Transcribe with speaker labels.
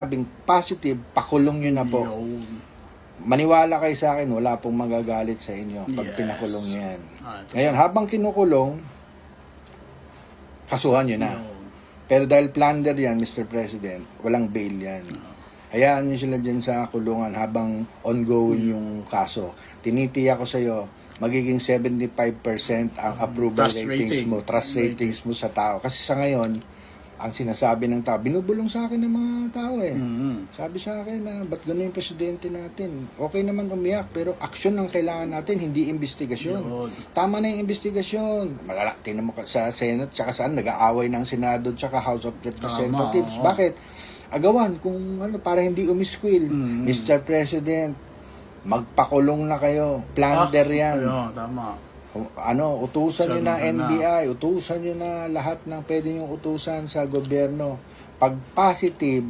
Speaker 1: sabing positive, pakulong nyo na po.
Speaker 2: Yun.
Speaker 1: Maniwala kayo sa akin, wala pong magagalit sa inyo pag
Speaker 2: Yes.
Speaker 1: pinakulong nyo yan.
Speaker 2: Ah.
Speaker 1: Ngayon, habang kinukulong, kasuhan nyo na.
Speaker 2: Yun.
Speaker 1: Pero dahil plunder yan, Mr. President, walang bail yan. Hayaan nyo sila dyan sa kulungan habang ongoing yung kaso. Tinitiyak ko sa iyo, magiging 75% ang approval
Speaker 2: Trust
Speaker 1: ratings
Speaker 2: rating.
Speaker 1: mo, trust ratings mo sa tao. Kasi sa ngayon, ang sinasabi ng tao, binubulong sa akin ng mga tao eh.
Speaker 2: Mhm.
Speaker 1: Sabi sa akin na, ba't gano'n yung presidente natin? Okay naman umiyak, pero aksyon ang kailangan natin, hindi investigasyon.
Speaker 2: Yun.
Speaker 1: Tama na yung investigasyon. Malala, tinan mo sa Senate, tsaka saan, nag-aaway ng Senado, tsaka House of Representatives.
Speaker 2: Tama.
Speaker 1: Bakit? Agawan, kung ano, para hindi umiskwil.
Speaker 2: Mm.
Speaker 1: Mr. President, magpakulong na kayo. Plunder
Speaker 2: Ah,
Speaker 1: yan.
Speaker 2: Ayun, tama.
Speaker 1: Ano, utusan nyo
Speaker 2: na.
Speaker 1: NBI, utusan nyo na lahat ng pwede nyo utusan sa gobyerno. Pag positive,